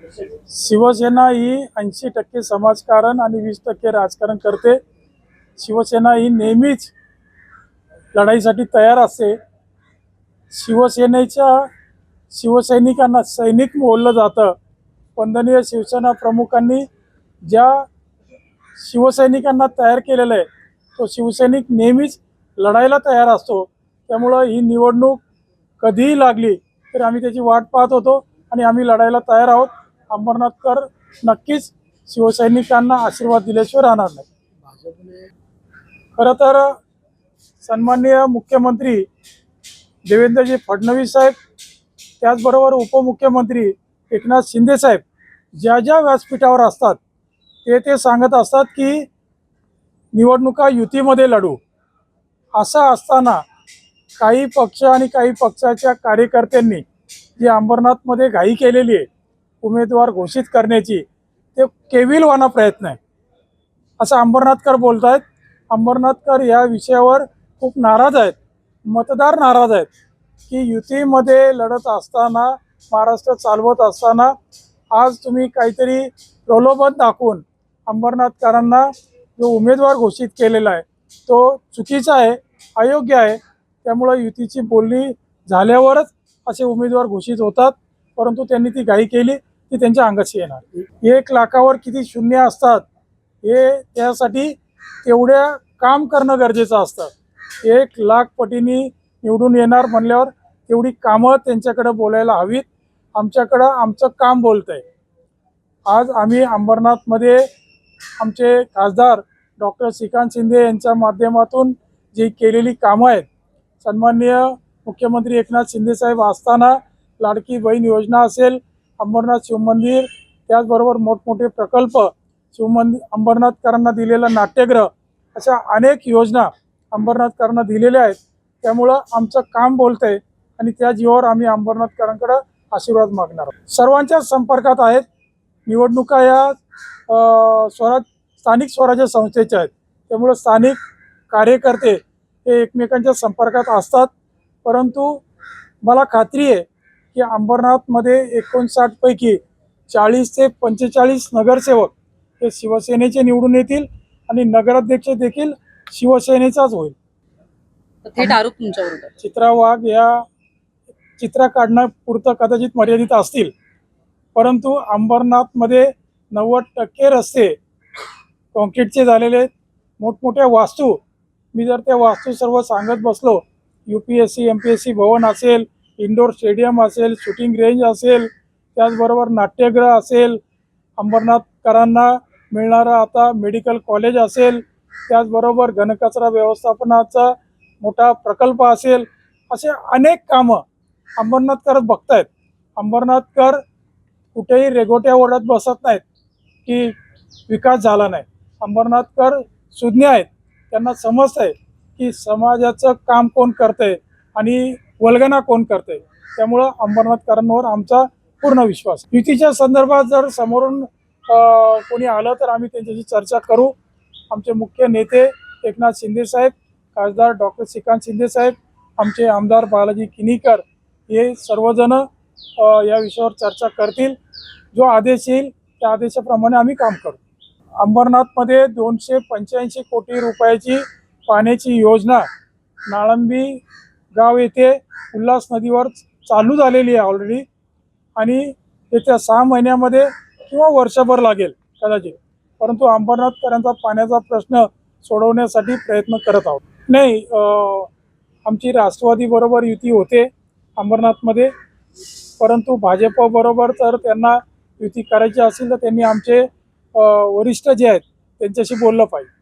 शिवसेना ही ऐंशी टक्के समाजकारण आणि वीस टक्के राजकारण करते. शिवसेना ही नेहमीच लढाईसाठी तयार असते. शिवसेनेच्या शिवसैनिकांना सैनिक बोललं जातं. वंदनीय शिवसेना प्रमुखांनी ज्या शिवसैनिकांना तयार केलेलं आहे तो शिवसैनिक नेहमीच लढायला तयार असतो. त्यामुळं ही निवडणूक कधीही लागली तर आम्ही त्याची वाट पाहत होतो आणि आम्ही लढायला तयार आहोत. अंबरनाथकर नक्कीच शिवसैनिकांना आशीर्वाद दिल्याशिवाय राहणार नाही. खरं तर सन्माननीय मुख्यमंत्री देवेंद्रजी फडणवीस साहेब त्याचबरोबर उपमुख्यमंत्री एकनाथ शिंदे साहेब ज्या ज्या व्यासपीठावर असतात ते ते सांगत असतात की निवडणुका युतीमध्ये लढू. असं असताना काही पक्ष आणि काही पक्षाच्या कार्यकर्त्यांनी जी अंबरनाथमध्ये घाई केलेली आहे उमेदवार घोषित करण्याची. ते केविलवाना प्रयत्न आहे. असं अंबरनाथकर बोलत आहेत अंबरनाथकर या विषयावर खूप नाराज आहेत. मतदार नाराज आहेत की युतीमध्ये लढत असताना महाराष्ट्र चालवत असताना आज तुम्ही काहीतरी प्रलोभन दाखवून अंबरनाथकरांना जो उमेदवार घोषित केलेला आहे तो चुकीचा आहे अयोग्य आहे. त्यामुळं युतीची बोलणी झाल्यावरच असे उमेदवार घोषित होतात. परंतु त्यांनी ती घाई केली. ती त्यांच्या अंगाशी येणार. एक लाखावर किती शून्य असतात हे त्यासाठी तेवढ्या काम करणं गरजेचं असतं. एक लाख पटीने निवडून येणार म्हणल्यावर तेवढी कामं त्यांच्याकडे बोलायला हवीत. आमच्याकडं आमचं काम बोलतं आहे आज आम्ही अंबरनाथमध्ये आमचे खासदार डॉक्टर श्रीकांत शिंदे यांच्या माध्यमातून जी केलेली कामं आहेत सन्माननीय मुख्यमंत्री एकनाथ शिंदेसाहेब असताना लाडकी बहीण योजना असेल अंबरनाथ शिवमंदिर त्याचबरोबर मोठमोठे प्रकल्प शिवमंदिर अंबरनाथकरांना दिलेलं नाट्यग्रह अशा अनेक योजना अंबरनाथकरांना दिलेल्या आहेत. त्यामुळं आमचं काम बोलतंय आणि त्या जीवावर आम्ही अंबरनाथकरांकडं आशीर्वाद मागणार आहोत. सर्वांच्या संपर्कात आहेत. निवडणुका या स्वराज स्थानिक स्वराज्य संस्थेच्या आहेत. त्यामुळं स्थानिक कार्यकर्ते हे एकमेकांच्या संपर्कात असतात. परंतु मला खात्री आहे की अंबरनाथमध्ये एकोणसाठपैकी चाळीस ते पंचेचाळीस नगरसेवक हे शिवसेनेचे निवडून येतील आणि नगराध्यक्ष देखील शिवसेनेचाच होईल. थेट आरोप तुमच्यावर चित्रा वाघ या चित्रा काढण्यापुरतं कदाचित मर्यादित असतील. परंतु अंबरनाथमध्ये नव्वद टक्के रस्ते कॉन्क्रीटचे झालेले आहेत. मोठमोठ्या वास्तू मी जर त्या वास्तू सर्व सांगत बसलो U P S C M P S C भवन असेल इंडोर स्टेडियम असेल शूटिंग रेंज असेल त्याचबरोबर नाट्यगृह असेल अंबरनाथकरांना मिळणारं आता मेडिकल कॉलेज असेल त्याचबरोबर घनकचरा व्यवस्थापनाचा मोठा प्रकल्प असेल असे अनेक कामं अंबरनाथकर बघतायत. अंबरनाथकर कुठेही रेगोट्या ओढत बसत नाहीत की विकास झाला नाही. अंबरनाथकर सुज्ञ आहेत. त्यांना समजत आहे की समाजाचं काम कोण करतंय आणि वल्गना कोण करते त्यामुळं अंबरनाथकरांवर आमचा पूर्ण विश्वास. युतीच्या संदर्भात जर समोरून कोणी आलं तर आम्ही त्यांच्याशी चर्चा करू. आमचे मुख्य नेते एकनाथ शिंदे साहेब खासदार डॉक्टर श्रीकांत शिंदे साहेब आमचे आमदार बालाजी किनीकर हे सर्वजण या विषयावर चर्चा करतील. जो आदेश येईल त्या आदेशाप्रमाणे आम्ही काम करू. अंबरनाथमध्ये दोनशे पंच्याऐंशी कोटी रुपयाची पाण्याची योजना नाळंबी गाव येथे उल्हास नदीवर चालू झालेली आहे ऑलरेडी आणि येत्या सहा महिन्यामध्ये किंवा वर्षभर लागेल कदाचित. परंतु अंबरनाथकरांचा पाण्याचा प्रश्न सोडवण्यासाठी प्रयत्न करत आहोत. नाही आमची राष्ट्रवादी बरोबर युती होते अंबरनाथमध्ये. परंतु भाजपबरोबर तर त्यांना युती करायची असेल तर त्यांनी आमचे वरिष्ठ जे आहेत त्यांच्याशी बोललं पाहिजे.